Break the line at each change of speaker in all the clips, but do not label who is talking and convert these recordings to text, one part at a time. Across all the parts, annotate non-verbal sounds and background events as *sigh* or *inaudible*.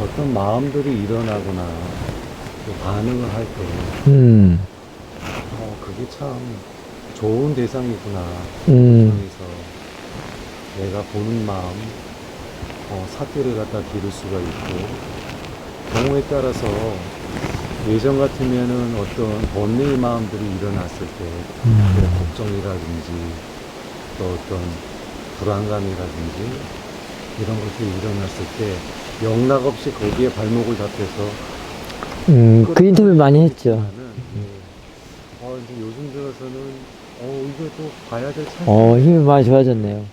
어떤 마음들이 일어나거나 또 반응을 할 때,
음,
어, 그게 참 좋은 대상이구나.
음,
그래서 내가 보는 마음, 어, 사태를 갖다 기를 수가 있고, 경우에 따라서 예전 같으면은 어떤 번뇌의 마음들이 일어났을 때,
음.
걱정이라든지, 또 어떤 불안감이라든지, 이런 것들이 일어났을 때, 영락 없이 거기에 발목을 잡혀서
음, 그 인터뷰 많이 했죠.
예. 어, 이제 요즘 들어서는, 어, 이거 또 봐야 될 찬스.
어, 힘이 많이 좋아졌네요.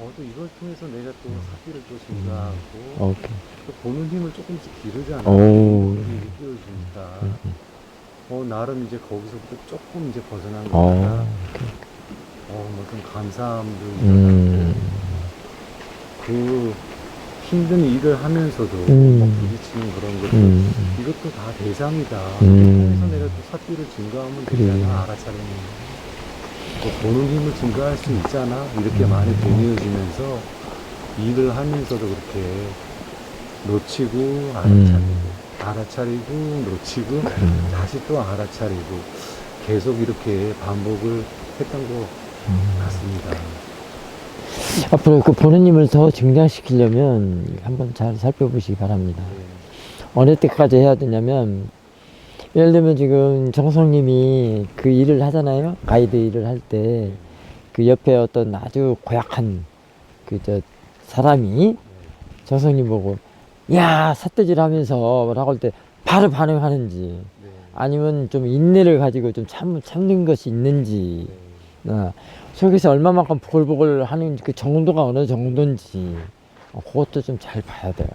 어, 또 이걸 통해서 내가 또 사기를 또 증가하고,
어, 오케이.
또 보는 힘을 조금씩 기르잖아.
오.
느껴지니까.
음, 음.
어, 나름 이제 거기서부터 조금 이제 벗어난
어,
거니까,
오케이.
어, 뭐좀 감사함도
음,
그 힘든 일을 하면서도
음.
뭐 부딪히는 그런 것들,
음,
이것도 다 대상이다.
음.
그래서 내가 또 사기를 증가하면
그래.
되잖아, 알아차리면. 또 보는 힘을 증가할 수 있잖아. 이렇게
음.
많이 되뇌어지면서 일을 하면서도 그렇게 놓치고 알아차리고,
음.
알아차리고 놓치고
그럼.
다시 또 알아차리고 계속 이렇게 반복을 했던 것
음.
같습니다.
앞으로 그 보는 힘을 더 증장시키려면 한번 잘 살펴보시기 바랍니다.
네.
어느 때까지 해야 되냐면, 예를 들면 지금 정성님이 그 일을 하잖아요. 가이드 일을 할 때, 그 옆에 어떤 아주 고약한 그 저 사람이 정성님 보고, 야, 삿대질 하면서 라고 할 때 바로 반응하는지,
네.
아니면 좀 인내를 가지고 좀 참, 참는 것이 있는지,
네.
어, 속에서 얼마만큼 보글보글 하는 그 정도가 어느 정도인지, 어, 그것도 좀 잘 봐야 돼요.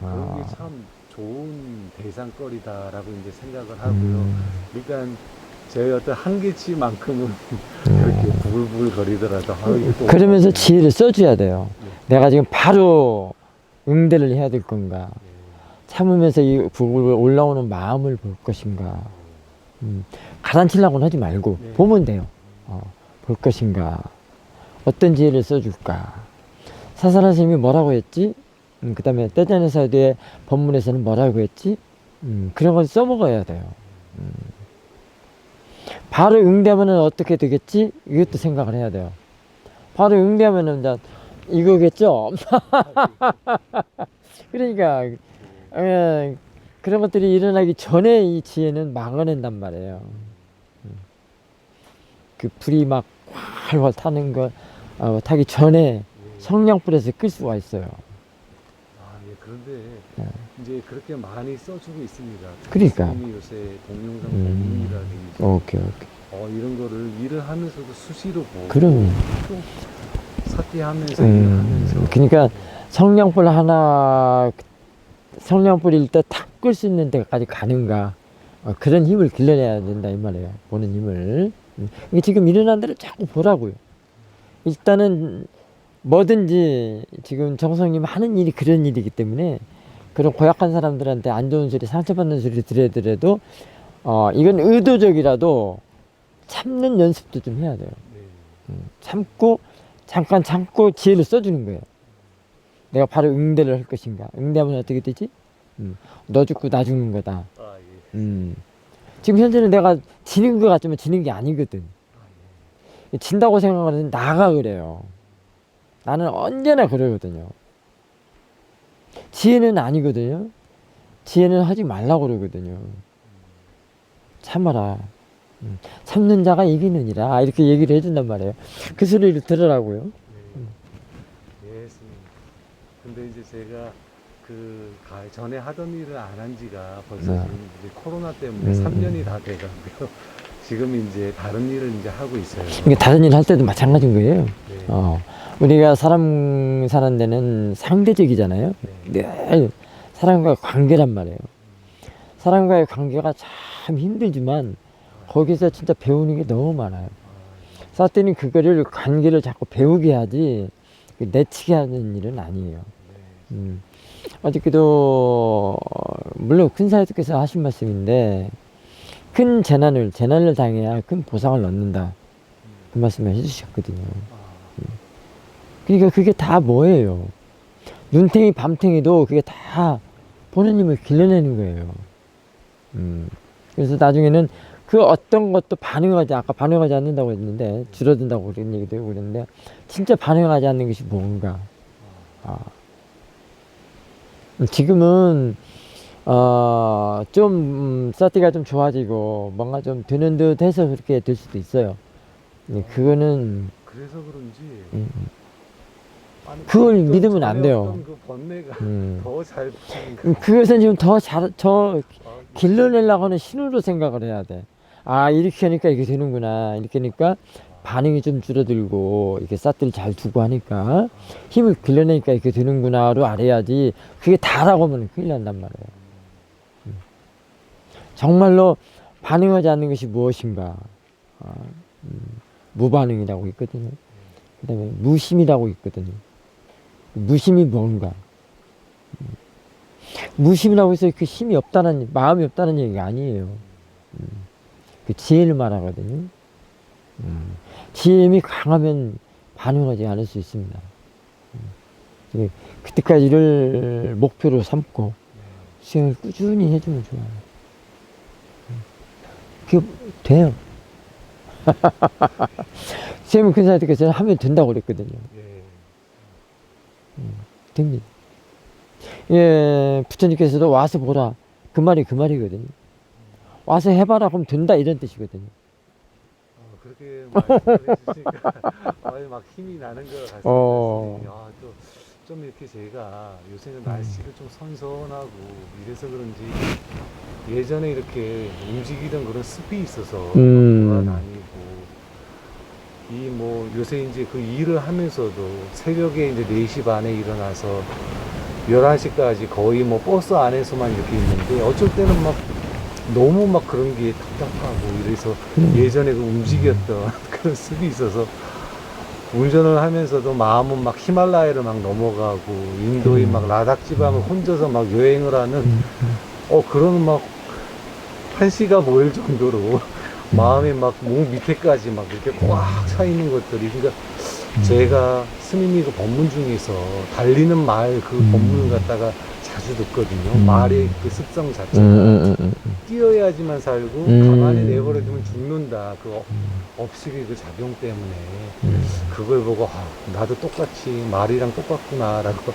어, 그런
아.
게참 좋은 대상거리다라고 이제 생각을 하고요.
음,
그러니까 제 어떤 한계치만큼은
음.
그렇게 부글부글 거리더라도 아, 이게 또
그러면서 지혜를 써줘야 돼요.
네.
내가 지금 바로 응대를 해야 될 건가?
네.
참으면서 이 부글 올라오는 마음을 볼 것인가? 음, 가라앉히려고는 하지 말고
네.
보면 돼요. 어, 볼 것인가? 어떤 지혜를 써줄까? 사사라 스님이 뭐라고 했지? 음, 그 다음에 떼자네사도의 법문에서는 뭐라고 했지? 음, 그런 걸 써먹어야 돼요. 음. 바로 응대하면 어떻게 되겠지? 이것도 생각을 해야 돼요. 바로 응대하면은 이제 이거겠죠? *laughs* 그러니까, 에, 그런 것들이 일어나기 전에 이 지혜는 막아낸단 말이에요. 음. 그 불이 막 활활 타는 거, 어, 타기 전에
예.
성냥불에서 끌 수가 있어요.
아, 예. 그런데
네.
이제 그렇게 많이 써주고 있습니다.
그러니까.
요새 동영상
음. 오케이, 오케이.
어, 이런 거를 일을 하면서도 수시로 보고
그럼.
또 사퇴하면서
음, 그러니까 성냥불 하나, 성냥불일 때 탁 끌 수 있는 데까지 가는가. 어, 그런 힘을 길러내야 된다, 이 말이에요. 보는 힘을. 음, 이게 지금 일어난 대로 자꾸 보라고요. 일단은 뭐든지 지금 정성님 하는 일이 그런 일이기 때문에 그런 고약한 사람들한테 안 좋은 소리, 상처받는 소리 들으더라도 어, 이건 의도적이라도 참는 연습도 좀 해야 돼요.
네.
음, 참고 잠깐 참고 지혜를 써주는 거예요. 내가 바로 응대를 할 것인가? 응대하면 어떻게 되지? 음, 너 죽고 나 죽는 거다.
아, 예.
음. 지금 현재는 내가 지는 것 같지만 지는 게 아니거든.
아, 예.
진다고 생각하는 나가 그래요. 나는 언제나 그러거든요. 지혜는 아니거든요. 지혜는 하지 말라고 그러거든요. 참아라. 음, 참는 자가 이기느니라. 이렇게 얘기를 해준단 말이에요. 그 소리를 들으라고요.
네. 예, 스님. 근데 이제 제가 그 가- 전에 하던 일을 안 한 지가 벌써
네.
지금 이제 코로나 때문에
음.
3년이 다 돼가고요. *laughs* 지금 이제 다른 일을 이제 하고 있어요.
이게 다른 일 할 때도 마찬가지인 거예요.
네.
어, 우리가 사람 사는 데는 상대적이잖아요.
네.
늘 사람과의 관계란 말이에요. 사람과의 관계가 참 힘들지만 거기서 진짜 배우는 게 너무 많아요. 사태는 그거를 관계를 자꾸 배우게 하지 그 내치게 하는 일은 아니에요.
네.
음. 어저께도 어, 물론 큰 사회께서 하신 말씀인데 큰 재난을 재난을 당해야 큰 보상을 얻는다 그 말씀을 해주셨거든요.
아,
그러니까 그게 다 뭐예요? 눈탱이 밤탱이도 그게 다 보는 힘을 길러내는 거예요. 음. 그래서 나중에는 그 어떤 것도 반응하지, 아까 반응하지 않는다고 했는데, 줄어든다고 그런 얘기도 그랬는데, 진짜 반응하지 않는 것이 뭔가. 아. 지금은, 어, 좀, 음, 사티가 좀 좋아지고, 뭔가 좀 드는 듯 해서 그렇게 될 수도 있어요. 네, 그거는,
그래서 그런지
음,
아니,
그걸
또
믿으면 안 돼요.
그 번뇌가
음. *laughs*
더잘
음, 그것은 지금 더 잘, 저,
아,
길러내려고 하는 신호로 생각을 해야 돼. 아, 이렇게 하니까 이게 되는구나. 이렇게 하니까 반응이 좀 줄어들고, 이렇게 싹들 잘 두고 하니까 힘을 길러내니까 이렇게 되는구나로 알아야지. 그게 다라고 하면 큰일 난단 말이에요. 음. 정말로 반응하지 않는 것이 무엇인가. 아, 음, 무반응이라고 있거든요. 그 다음에 무심이라고 있거든요. 무심이 뭔가. 음. 무심이라고 해서 그 힘이 없다는, 마음이 없다는 얘기가 아니에요. 음. 그 지혜를 말하거든요. 음. 지혜 힘이 강하면 반응하지 않을 수 있습니다. 음. 예, 그때까지를 목표로 삼고 수행을 꾸준히 해주면 좋아요. 음. 그게 돼요. *laughs* 수행을 근사님께서는 하면 된다고 그랬거든요.
예.
됩니다. 예, 부처님께서도 와서 보라. 그 말이 그 말이거든요. 와서 해봐라. 그럼 된다. 이런 뜻이거든요.
어, 그렇게 말씀을 해주시니까 아유, *laughs* 막 힘이 나는 것 같습니다.
어.
아, 또, 좀 이렇게 제가 요새는 날씨가 좀 선선하고 이래서 그런지 예전에 이렇게 움직이던 그런 습이 있어서
음.
돌아다니고 이 뭐 요새 이제 그 일을 하면서도 새벽에 이제 4시 반에 일어나서 11시까지 거의 뭐 버스 안에서만 이렇게 있는데 어쩔 때는 막 너무 막 그런 게 답답하고 이래서
음.
예전에 그 움직였던 *laughs* 그런 습이 있어서 운전을 하면서도 마음은 막 히말라야를 막 넘어가고 인도의
음.
막 라닥 지방을 혼자서 막 여행을 하는 어 그런 막 한시가 모일 정도로 마음이 막 목 밑에까지 막 이렇게 꽉 차 있는 것들이 그러니까 제가 스님이 그 법문 중에서 달리는 말그
음.
법문을 갖다가 자주 듣거든요.
음.
말의 그 습성 자체가
음, 음, 음, 음.
뛰어야지만 살고
음.
가만히 내버려두면 죽는다. 그 업- 업식의 그 작용 때문에
음.
그걸 보고 아, 나도 똑같이 말이랑 똑같구나라고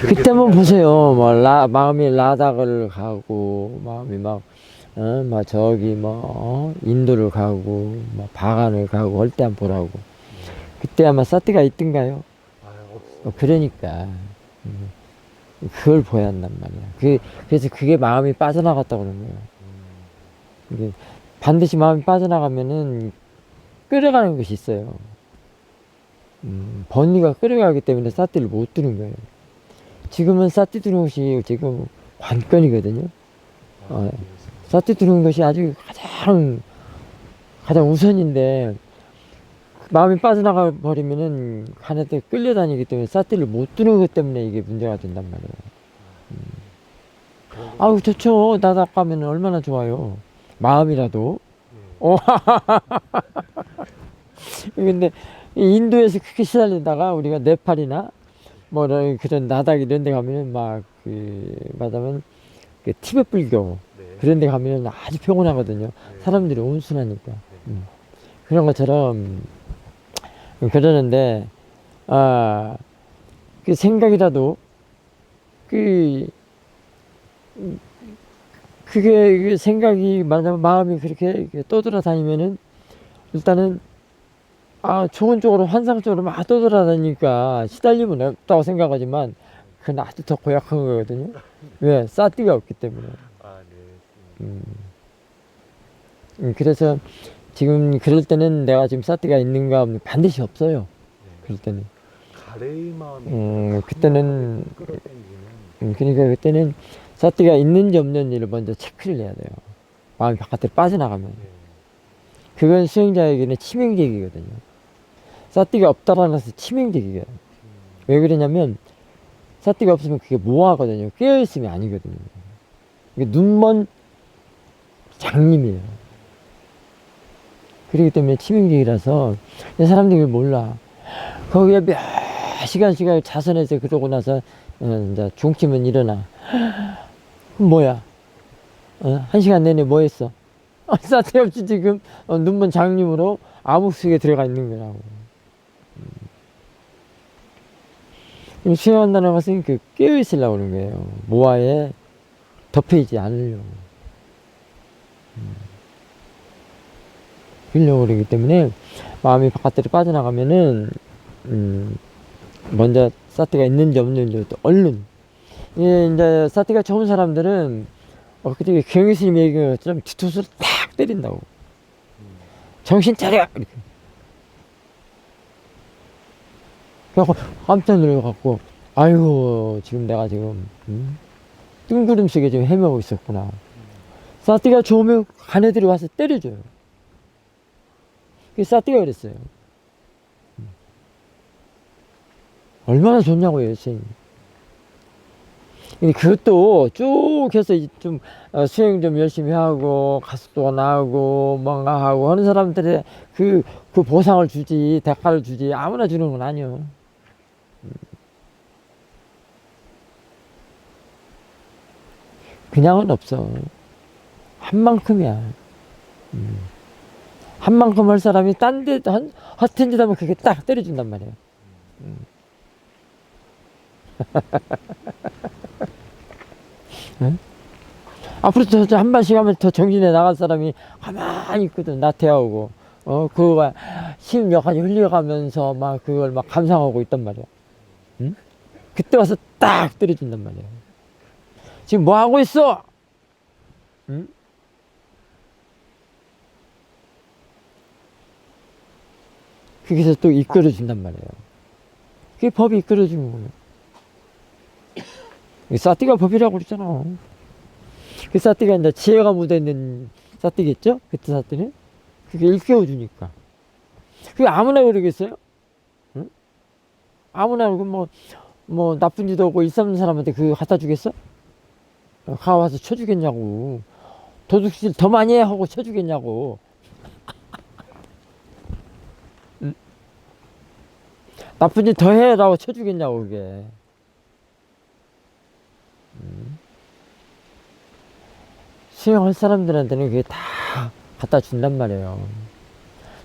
그때 한번 보세요. 뭐, 라, 마음이 라닥을 가고, 마음이 막, 어, 막 저기 뭐, 어, 인도를 가고, 뭐, 바간을 가고, 할 때 한번 보라고. 그때 아마 사티가 있던가요?
아, 없-
어, 그러니까. 음, 그걸 보야 한단 말이야. 그, 그래서 그게 마음이 빠져나갔다고 그러는 거예요.
음,
이게 반드시 마음이 빠져나가면은 끌어가는 것이 있어요. 음, 번리가 끌어가기 때문에 사티를 못 두는 거예요. 지금은 사티 두는 것이 지금 관건이거든요.
아,
어. 사티 두는 것이 아주 가장, 가장 우선인데, 마음이 빠져나가 버리면은 하나도 끌려다니기 때문에 사티를 못 두는 것 때문에 이게 문제가 된단 말이에요.
거-
아우, 좋죠. 나닥 가면 얼마나 좋아요. 마음이라도.
예.
어. *laughs* 근데 이 인도에서 크게 시달리다가 우리가 네팔이나 뭐 그런 나닥 이런 데 가면은 막그 말하자면 그 티베트 불교
네.
그런 데 가면은 아주 평온하거든요.
네.
사람들이 온순하니까. 음. 그런 것처럼 그러는데 아, 그 생각이라도 그 음, 그게 그 생각이 말하자면 마음이 그렇게 떠돌아다니면은 일단은 아 좋은 쪽으로 환상적으로 막 떠돌아다니니까 시달림은 없다고 생각하지만 그건 아주 더 고약한 거거든요. 왜? 싸띠가 없기 때문에.
아, 네.
음. 음, 그래서 지금 그럴 때는 내가 지금 싸띠가 있는가 없는 반드시 없어요.
네.
그럴 때는.
가래의 마음이
음, 그때는
끌어당기는
음, 그러니까 그때는 싸띠가 있는지 없는지를 먼저 체크를 해야 돼요. 마음이 바깥으로 빠져나가면.
네.
그건 수행자에게는 치명적이거든요. 싸띠가 없다라는 것은 치명적이에요. 왜 그러냐면 싸띠가 없으면 그게 모호하거든요. 깨어있음이 아니거든요. 이게 눈먼 장님이에요. 그렇기 때문에 치명적이라서 이 사람들이 몰라. 거기에 몇 시간씩을 자선해서 그러고 나서 어, 중침은 일어나. 그럼 *gasps* 뭐야? 어, 한 시간 내내 뭐 했어? 어, *laughs* 사태 없이 지금 어, 눈먼 장님으로 암흑 속에 들어가 있는 거라고. 음. 수행한다는 것은 그 깨어있으려고 그러는 거예요. 모아에 덮여있지 않으려고. 음. 그러기 때문에 마음이 바깥으로 빠져나가면은, 음, 먼저 사티가 있는지 없는지 또 얼른. 예, 이제 사티가 좋은 사람들은 어, 그때 경희 스님 얘기한 것처럼 뒤통수를 탁 때린다고. 정신 차려! 이렇게. 그래갖고 깜짝 놀라갖고, 아이고, 지금 내가 지금, 음? 뜬구름 속에 지금 헤매고 있었구나. 사티가 좋으면 가네들이 와서 때려줘요. 그 사티가 그랬어요. 음. 얼마나 좋냐고요, 선생님. 그것도 쭉 해서 좀 어, 수행 좀 열심히 하고 가수도 나오고 뭔가 하고 하는 사람들의 그, 그 보상을 주지 대가를 주지 아무나 주는 건 아니요. 음. 그냥은 없어. 한 만큼이야. 음. 한 만큼 할 사람이 딴 데, 한, 허튼 짓 하면 그게 딱 때려준단 말이야. 음. *laughs* 응? 앞으로 더, 한 발씩 하면 더 정신에 나갈 사람이 가만히 있거든, 나태하고. 어, 그거가 심몇 가지 흘려가면서 막 그걸 막 감상하고 있단 말이야. 응? 그때 와서 딱 때려준단 말이야. 지금 뭐 하고 있어? 응? 거기서 또 이끌어준단 말이에요. 그게 법이 이끌어주는 거예요. 이 사띠가 법이라고 그랬잖아. 그 사띠가 이제 지혜가 묻어있는 사띠겠죠? 그때 사띠는? 그게 일깨워주니까. 그게 아무나 그러겠어요? 응? 아무나 그 뭐, 뭐, 나쁜 짓 하고 일 삼는 사람한테 그거 갖다 주겠어? 가 와서 쳐주겠냐고. 도둑질 더 많이 해 하고 쳐주겠냐고. 나쁜 짓 더 해라고 쳐주겠냐고, 그게. 수영할 사람들한테는 그게 다 갖다 준단 말이에요.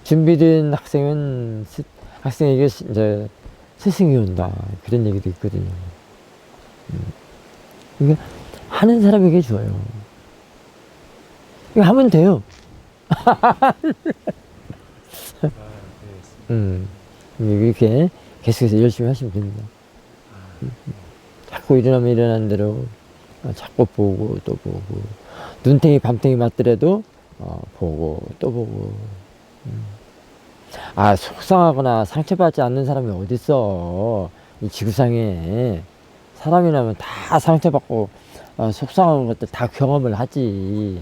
준비된 학생은 스- 학생에게 시- 이제 스승이 온다 그런 얘기도 있거든요. 음. 이게 하는 사람에게 줘요. 이거 하면 돼요. *laughs*
아, 네.
음. 이렇게 계속해서 열심히 하시면 됩니다. 음. 자꾸 일어나면 일어난 대로 어, 자꾸 보고 또 보고 눈탱이 밤탱이 맞더라도 어, 보고 또 보고 음. 아 속상하거나 상처받지 않는 사람이 어딨어 이 지구상에 사람이라면 다 상처받고 어, 속상한 것들 다 경험을 하지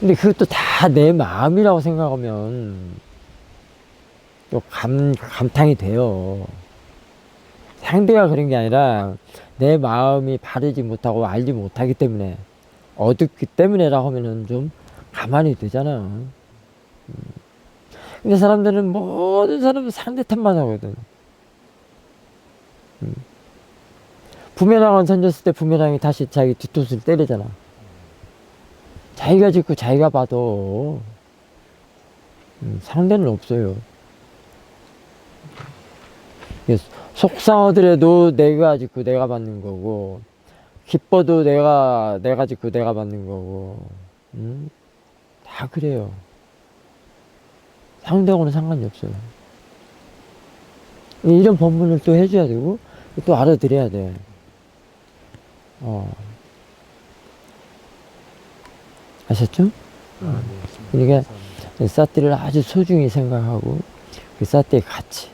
근데 그것도 다 내 마음이라고 생각하면 또 감, 감탕이 돼요 상대가 그런 게 아니라 내 마음이 바르지 못하고 알지 못하기 때문에 어둡기 때문에라고 하면은 좀 가만히 되잖아. 음. 근데 사람들은 모든 사람은 상대 탓만 하거든. 음. 부메랑을 던졌을 때 부메랑이 다시 자기 뒤통수를 때리잖아. 자기가 짓고 자기가 봐도 음, 상대는 없어요. 그래서 속상하더라도 내가 짓고 내가 받는 거고 기뻐도 내가 내가 짓고 내가 받는 거고 음? 다 그래요 상대하고는 상관이 없어요 이런 법문을 또 해줘야 되고 또 알아들어야 돼 어. 아셨죠?
아, 네.
그러니까
감사합니다.
사티를 아주 소중히 생각하고 그 사티의 가치를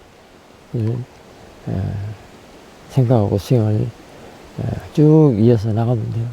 에, 생각하고 수행을 에, 쭉 이어서 나가면 돼요.